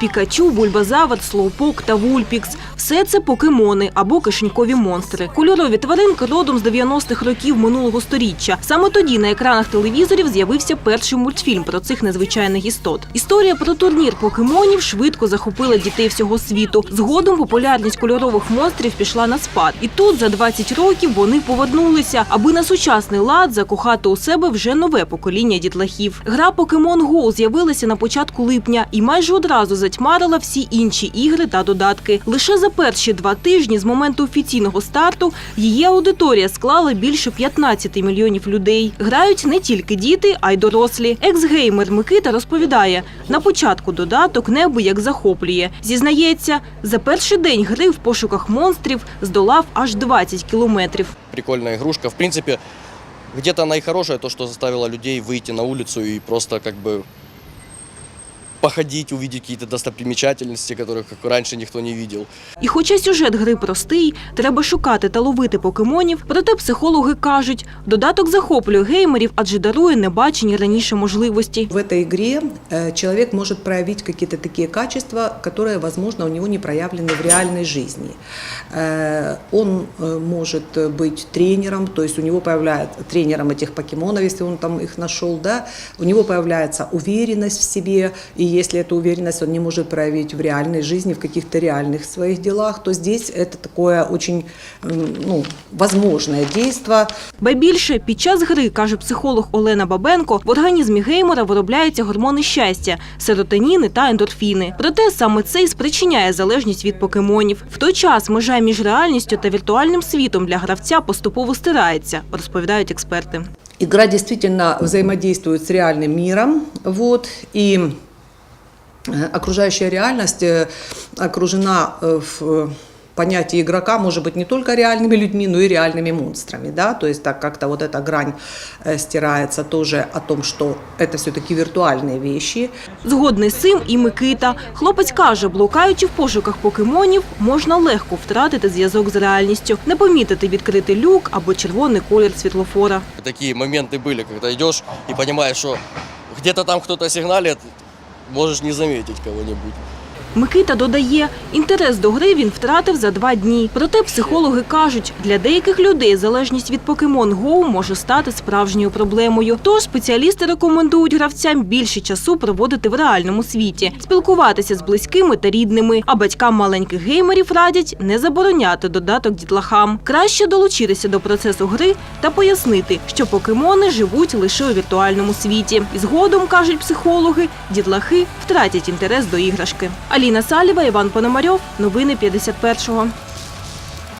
Пікачу, Бульбазавод, Слоупок та Вульпікс. Все це покемони або кишенькові монстри. Кольорові тваринки родом з 90-х років минулого сторіччя. Саме тоді на екранах телевізорів з'явився перший мультфільм про цих незвичайних істот. Історія про турнір покемонів швидко захопила дітей всього світу. Згодом популярність кольорових монстрів пішла на спад. І тут за 20 років вони повернулися, аби на сучасний лад закохати у себе вже нове покоління дітлахів. Гра Pokemon Go з'явилася на початку липня і майже одразу затьмарила всі інші ігри та додатки. Лише за перші два тижні з моменту офіційного старту її аудиторія склала більше 15 мільйонів людей. Грають не тільки діти, а й дорослі. Екс-геймер Микита розповідає, на початку додаток небо як захоплює. Зізнається, за перший день гри в пошуках монстрів здолав аж 20 кілометрів. прикольная игрушка. В принципе, где-то она то, что заставила людей выйти на улицу и просто как бы походить, увидеть какие-то достопримечательности, которых как раньше никто не видел. І хоча сюжет гри простий, треба шукати та ловити покемонів, проте психологи кажуть, додаток захоплює геймерів, адже дарує небачені раніше можливості. В этой игре э, человек может проявить какие-то такие качества, которые, возможно, у него не проявлены в реальной жизни. Э, Он э, может быть тренером, то есть у него появляется тренером этих покемонов, если он там их нашел, да, у него появляется уверенность в себе, и если эту уверенность он не может проявить в реальной жизни, в каких-то реальных своих делах, то здесь это такое очень м, ну, возможное действие, Ба більше, під час гри, каже психолог Олена Бабенко, в організмі геймера виробляються гормони щастя, серотоніни та ендорфіни. Проте саме це і спричиняє залежність від покемонів. В той час межа між реальністю та віртуальним світом для гравця поступово стирається, розповідають експерти. Игра действительно взаимодействует с реальным миром, вот, и э, окружающая реальность э, окружена э, в э, понятии игрока может быть не только реальными людьми, но и реальными монстрами, да, то есть так как-то вот эта грань э, стирается тоже о том, что это все-таки виртуальные вещи, Згодний з цим і Микита. Хлопець каже, блукаючи в пошуках покемонів, можна легко втратити зв'язок з реальністю, не помітити відкритий люк або червоний колір світлофора. Такие моменты были, когда идешь и понимаешь, что где-то там кто-то сигналит, можешь не заметить кого-нибудь. Микита додає, інтерес до гри він втратив за два дні. Проте психологи кажуть, для деяких людей залежність від Pokemon Go може стати справжньою проблемою. Тож спеціалісти рекомендують гравцям більше часу проводити в реальному світі, спілкуватися з близькими та рідними. А батькам маленьких геймерів радять не забороняти додаток дітлахам. Краще долучитися до процесу гри та пояснити, що покемони живуть лише у віртуальному світі. І згодом кажуть психологи, дітлахи втратять інтерес до іграшки. Аліна Саліва, Іван Пономарьов. Новини 51-го.